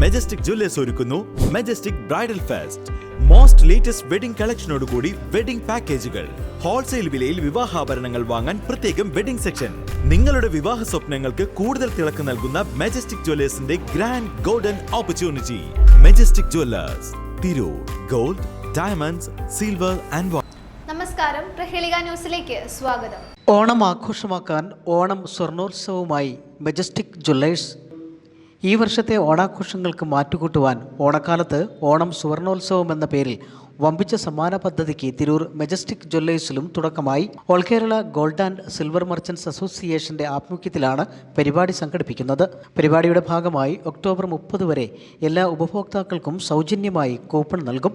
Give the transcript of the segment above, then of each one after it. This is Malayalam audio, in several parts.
മെജസ്റ്റിക് ജ്വല്ലേഴ്സ് ഒരുക്കുന്നു majestic bridal fest most latest wedding കളക്ഷനോടുകൂടി wedding പാക്കേജുകൾ ഹോൾസെയിൽ വിലയിൽ വിവാഹാഭരണങ്ങൾ വാങ്ങാൻ പ്രത്യേകം വെഡിംഗ് സെക്ഷൻ നിങ്ങളുടെ വിവാഹ സ്വപ്നങ്ങൾക്ക് കൂടുതൽ തിളക്കം നൽകുന്ന majestic ജ്വല്ലേഴ്സിന്റെ grand golden opportunity majestic jewellers Tirur gold diamonds silver and നമസ്കാരം. പ്രഹേളിക ന്യൂസിലേക്ക് സ്വാഗതം. ഓണം ആഘോഷമാക്കാൻ ഓണം സ്വർണോത്സവവുമായി മെജസ്റ്റിക് ജ്വല്ലേഴ്സ് ഈ വർഷത്തെ ഓണാഘോഷങ്ങൾക്ക് മാറ്റുകൂട്ടുവാൻ ഓണക്കാലത്ത് ഓണം സുവർണോത്സവം എന്ന പേരിൽ വമ്പിച്ച സമ്മാന പദ്ധതിക്ക് തിരൂർ മെജസ്റ്റിക് ജ്വല്ലേഴ്സിലും തുടക്കമായി. All Kerala gold and silver merchants അസോസിയേഷന്റെ ആഭിമുഖ്യത്തിലാണ് പരിപാടി സംഘടിപ്പിക്കുന്നത്. പരിപാടിയുടെ ഭാഗമായി ഒക്ടോബർ മുപ്പത് വരെ എല്ലാ ഉപഭോക്താക്കൾക്കും സൗജന്യമായി കൂപ്പൺ നൽകും.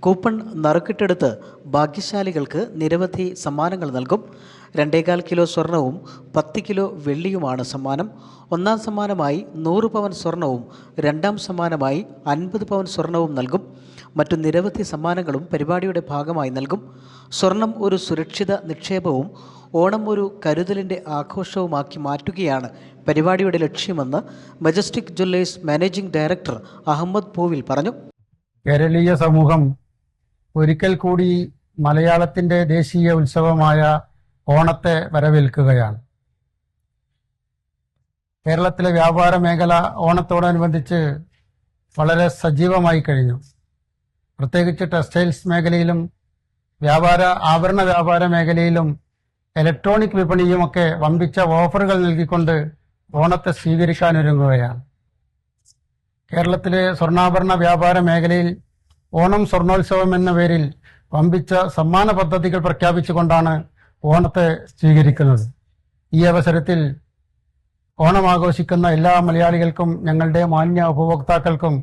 കൂപ്പൺ നറുക്കിട്ടെടുത്ത് ഭാഗ്യശാലികൾക്ക് നിരവധി സമ്മാനങ്ങൾ നൽകും. രണ്ടേകാൽ കിലോ സ്വർണവും പത്ത് കിലോ വെള്ളിയുമാണ് സമ്മാനം. ഒന്നാം സമ്മാനമായി നൂറ് പവൻ സ്വർണവും രണ്ടാം സമ്മാനമായി അൻപത് പവൻ സ്വർണവും നൽകും. മറ്റു നിരവധി സമ്മാനങ്ങളും പരിപാടിയുടെ ഭാഗമായി നൽകും. സ്വർണം ഒരു സുരക്ഷിത നിക്ഷേപവും ഓണം ഒരു കരുതലിന്റെ ആഘോഷവുമാക്കി മാറ്റുകയാണ് പരിപാടിയുടെ ലക്ഷ്യമെന്ന് majestic jewellers managing director Ahmed Poovil പറഞ്ഞു. കേരളീയ സമൂഹം ഒരിക്കൽ കൂടി മലയാളത്തിന്റെ ദേശീയ ഉത്സവമായ ഓണത്തെ വരവേൽക്കുകയാണ്. കേരളത്തിലെ വ്യാപാര മേഖല ഓണത്തോടനുബന്ധിച്ച് വളരെ സജീവമായി കഴിഞ്ഞു. പ്രത്യേകിച്ച് ടെക്സ്റ്റൈൽസ് മേഖലയിലും വ്യാപാര ആഭരണ വ്യാപാര മേഖലയിലും ഇലക്ട്രോണിക് വിപണിയുമൊക്കെ വമ്പിച്ച ഓഫറുകൾ നൽകിക്കൊണ്ട് ഓണത്തെ സ്വീകരിക്കാനൊരുങ്ങുകയാണ് കേരളത്തിലെ സ്വർണാഭരണ വ്യാപാര മേഖലയിൽ ഓണം സ്വർണോത്സവം എന്ന പേരിൽ പമ്പിച്ച സമ്മാന പദ്ധതികൾ പ്രഖ്യാപിച്ചുകൊണ്ടാണ് ഓണത്തെ സ്വീകരിക്കുന്നത്. ഈ അവസരത്തിൽ ഓണം ആഘോഷിക്കുന്ന എല്ലാ മലയാളികൾക്കും ഞങ്ങളുടെ മാന്യ ഉപഭോക്താക്കൾക്കും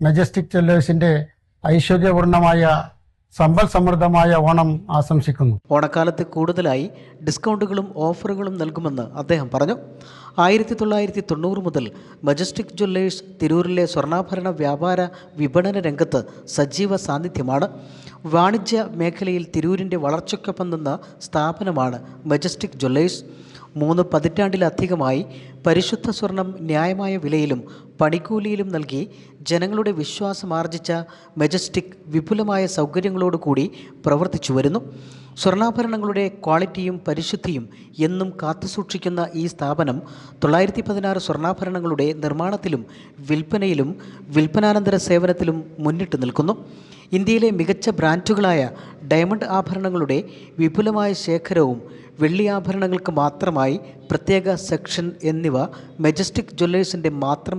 മെജസ്റ്റിക് ജ്വല്ലേഴ്സിന്റെ ഐശ്വര്യപൂർണമായ സമ്പൽ സമൃദ്ധമായ ഓണം ആശംസിക്കുന്നു. ഓണക്കാലത്ത് കൂടുതലായി ഡിസ്കൗണ്ടുകളും ഓഫറുകളും നൽകുമെന്ന് അദ്ദേഹം പറഞ്ഞു. ആയിരത്തി തൊള്ളായിരത്തി തൊണ്ണൂറ് മുതൽ മജസ്റ്റിക് ജ്വല്ലേഴ്സ് തിരൂരിലെ സ്വർണാഭരണ വ്യാപാര വിപണന രംഗത്ത് സജീവ സാന്നിധ്യമാണ്. വാണിജ്യ മേഖലയിൽ തിരൂരിന്റെ വളർച്ചയ്ക്കൊപ്പം നിന്ന സ്ഥാപനമാണ് മജസ്റ്റിക് ജ്വല്ലേഴ്സ്. മൂന്ന് പതിറ്റാണ്ടിലധികമായി പരിശുദ്ധ സ്വർണം ന്യായമായ വിലയിലും പണിക്കൂലിയിലും നൽകി ജനങ്ങളുടെ വിശ്വാസം ആർജിച്ച മെജസ്റ്റിക് വിപുലമായ സൗകര്യങ്ങളോടുകൂടി പ്രവർത്തിച്ചു വരുന്നു. സ്വർണാഭരണങ്ങളുടെ ക്വാളിറ്റിയും പരിശുദ്ധിയും എന്നും കാത്തുസൂക്ഷിക്കുന്ന ഈ സ്ഥാപനം തൊള്ളായിരത്തി പതിനാറ് സ്വർണാഭരണങ്ങളുടെ നിർമ്മാണത്തിലും വിൽപ്പനയിലും വിൽപ്പനാനന്തര സേവനത്തിലും മുന്നിട്ട് നിൽക്കുന്നു. ഇന്ത്യയിലെ മികച്ച ബ്രാൻഡുകളായ ഡയമണ്ട് ആഭരണങ്ങളുടെ വിപുലമായ ശേഖരവും വെള്ളി ആഭരണങ്ങൾക്ക് മാത്രമായി പ്രത്യേക സെക്ഷൻ എന്നിവ മെജസ്റ്റിക് ജ്വല്ലേഴ്സിന്റെ മാത്രം